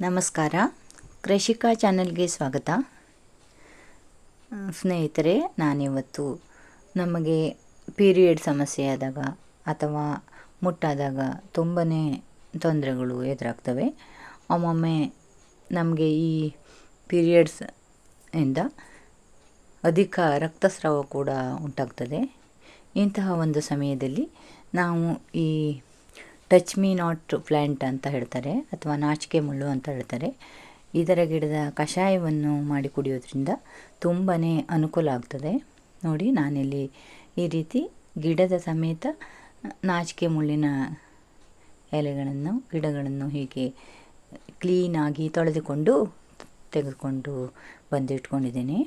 ನಮಸ್ಕಾರ. ಕೃಷಿಕಾ ಚಾನಲ್ಗೆ ಸ್ವಾಗತ. ಸ್ನೇಹಿತರೆ, ನಾನಿವತ್ತು ನಮಗೆ ಪೀರಿಯಡ್ ಸಮಸ್ಯೆ ಆದಾಗ ಅಥವಾ ಮುಟ್ಟಾದಾಗ ತುಂಬಾ ತೊಂದರೆಗಳು ಎದುರಾಗ್ತವೆ. ಒಮ್ಮೊಮ್ಮೆ ನಮಗೆ ಈ ಪೀರಿಯಡ್ಸ್ ಇಂದ ಅಧಿಕ ರಕ್ತಸ್ರಾವ ಕೂಡ ಉಂಟಾಗ್ತದೆ. ಇಂತಹ ಒಂದು ಸಮಯದಲ್ಲಿ ನಾವು ಈ ಟಚ್ ಮೀ ನಾಟ್ ಪ್ಲ್ಯಾಂಟ್ ಅಂತ ಹೇಳ್ತಾರೆ, ಅಥವಾ ನಾಚಿಕೆ ಮುಳ್ಳು ಅಂತ ಹೇಳ್ತಾರೆ. ಇದರ ಗಿಡದ ಕಷಾಯವನ್ನು ಮಾಡಿ ಕುಡಿಯೋದ್ರಿಂದ ತುಂಬಾ ಅನುಕೂಲ ಆಗ್ತದೆ. ನೋಡಿ, ನಾನಿಲ್ಲಿ ಈ ರೀತಿ ಗಿಡದ ಸಮೇತ ನಾಚಿಕೆ ಮುಳ್ಳಿನ ಎಲೆಗಳನ್ನು, ಗಿಡಗಳನ್ನು ಹೀಗೆ ಕ್ಲೀನಾಗಿ ತೊಳೆದುಕೊಂಡು ತೆಗೆದುಕೊಂಡು ಬಂದಿಟ್ಕೊಂಡಿದ್ದೀನಿ.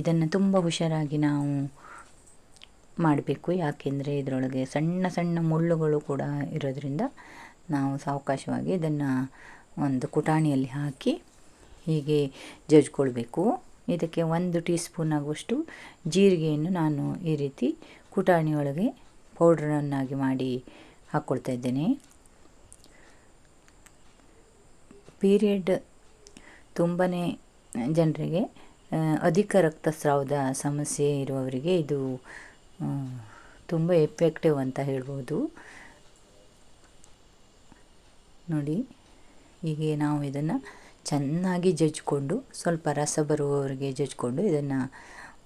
ಇದನ್ನು ತುಂಬ ಹುಷಾರಾಗಿ ನಾವು ಮಾಡಬೇಕು. ಯಾಕೆಂದರೆ ಇದರೊಳಗೆ ಸಣ್ಣ ಸಣ್ಣ ಮುಳ್ಳುಗಳು ಕೂಡ ಇರೋದ್ರಿಂದ ನಾವು ಸಾವಕಾಶವಾಗಿ ಇದನ್ನು ಒಂದು ಕುಟಾಣಿಯಲ್ಲಿ ಹಾಕಿ ಹೀಗೆ ಜಜ್ಕೊಳ್ಬೇಕು. ಇದಕ್ಕೆ ಒಂದು ಟೀ ಸ್ಪೂನ್ ಆಗುವಷ್ಟು ಜೀರಿಗೆಯನ್ನು ನಾನು ಈ ರೀತಿ ಕುಟಾಣಿಯೊಳಗೆ ಪೌಡ್ರನ್ನಾಗಿ ಮಾಡಿ ಹಾಕ್ಕೊಳ್ತಾ ಇದ್ದೇನೆ. ಪೀರಿಯಡ್ ತುಂಬಾ ಜನರಿಗೆ ಅಧಿಕ ರಕ್ತಸ್ರಾವದ ಸಮಸ್ಯೆ ಇರುವವರಿಗೆ ಇದು ತುಂಬ ಎಫೆಕ್ಟಿವ್ ಅಂತ ಹೇಳ್ಬೋದು. ನೋಡಿ, ಹೀಗೆ ನಾವು ಇದನ್ನು ಚೆನ್ನಾಗಿ ಜಜ್ಜಿಕೊಂಡು ಸ್ವಲ್ಪ ರಸ ಬರುವವರೆಗೆ ಜಜ್ಜಿಕೊಂಡು ಇದನ್ನು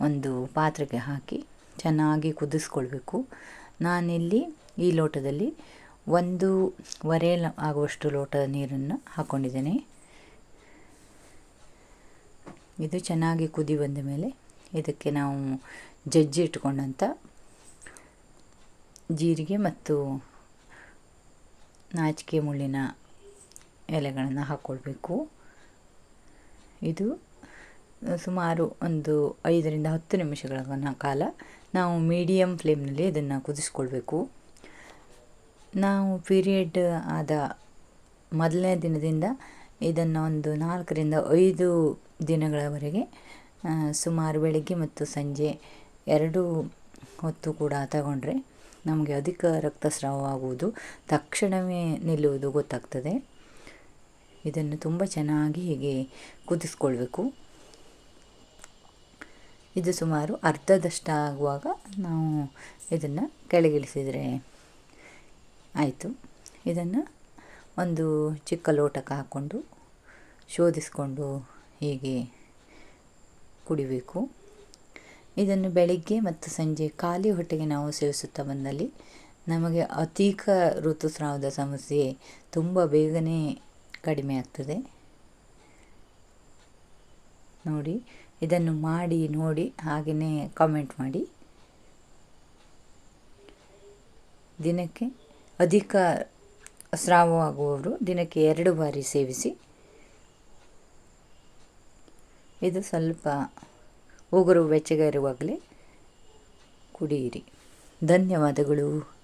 ಒಂದು ಪಾತ್ರೆಗೆ ಹಾಕಿ ಚೆನ್ನಾಗಿ ಕುದಿಸ್ಕೊಳ್ಬೇಕು. ನಾನಿಲ್ಲಿ ಈ ಲೋಟದಲ್ಲಿ ಒಂದೂವರೆ ಲ- ಆಗುವಷ್ಟು ಲೋಟ ನೀರನ್ನು ಹಾಕ್ಕೊಂಡಿದ್ದೇನೆ ಇದು ಚೆನ್ನಾಗಿ ಕುದಿ ಬಂದ ಮೇಲೆ ಇದಕ್ಕೆ ನಾವು ಜಜ್ಜಿ ಇಟ್ಕೊಂಡಂಥ ಜೀರಿಗೆ ಮತ್ತು ನಾಚಿಕೆ ಮುಳ್ಳಿನ ಎಲೆಗಳನ್ನು ಹಾಕ್ಕೊಳ್ಬೇಕು ಇದು ಸುಮಾರು ಒಂದು ಐದರಿಂದ ಹತ್ತು ನಿಮಿಷಗಳ ಕಾಲ ನಾವು ಮೀಡಿಯಮ್ ಫ್ಲೇಮ್ನಲ್ಲಿ ಇದನ್ನು ಕುದಿಸ್ಕೊಳ್ಬೇಕು. ನಾವು ಪೀರಿಯಡ್ ಆದ ಮೊದಲನೇ ದಿನದಿಂದ ಇದನ್ನು ಒಂದು ನಾಲ್ಕರಿಂದ ಐದು ದಿನಗಳವರೆಗೆ ಸುಮಾರು ಬೆಳಗ್ಗೆ ಮತ್ತು ಸಂಜೆ ಎರಡು ಹೊತ್ತು ಕೂಡ ತಗೊಂಡ್ರೆ ನಮಗೆ ಅಧಿಕ ರಕ್ತಸ್ರಾವವಾಗುವುದು. ತಕ್ಷಣವೇ ನಿಲ್ಲುವುದು ಗೊತ್ತಾಗ್ತದೆ. ಇದನ್ನು ತುಂಬ ಚೆನ್ನಾಗಿ ಹೀಗೆ ಕುದಿಸ್ಕೊಳ್ಬೇಕು. ಇದು ಸುಮಾರು ಅರ್ಧದಷ್ಟಾಗುವಾಗ ನಾವು ಇದನ್ನು ಕೆಳಗಿಳಿಸಿದರೆ ಆಯಿತು. ಇದನ್ನು ಒಂದು ಚಿಕ್ಕ ಲೋಟಕ್ಕೆ ಹಾಕ್ಕೊಂಡು ಶೋಧಿಸ್ಕೊಂಡು ಹೀಗೆ ಕುಡಿಬೇಕು. ಇದನ್ನು ಬೆಳಿಗ್ಗೆ ಮತ್ತು ಸಂಜೆ ಖಾಲಿ ಹೊಟ್ಟೆಗೆ ನಾವು ಸೇವಿಸುತ್ತಾ ಬಂದಲ್ಲಿ ನಮಗೆ ಅಧಿಕ ಋತುಸ್ರಾವದ ಸಮಸ್ಯೆ ತುಂಬ ಬೇಗನೆ ಕಡಿಮೆ ಆಗ್ತದೆ. ನೋಡಿ, ಇದನ್ನು ಮಾಡಿ, ನೋಡಿ, ಹಾಗೆಯೇ ಕಾಮೆಂಟ್ ಮಾಡಿ. ದಿನಕ್ಕೆ ಅಧಿಕ ಸ್ರಾವವಾಗುವವರು ದಿನಕ್ಕೆ ಎರಡು ಬಾರಿ ಸೇವಿಸಿ. ಇದು ಸ್ವಲ್ಪ ಉಗುರು ಬೆಚ್ಚಗೆ ಇರುವಾಗಲೇ ಕುಡಿಯಿರಿ. ಧನ್ಯವಾದಗಳು.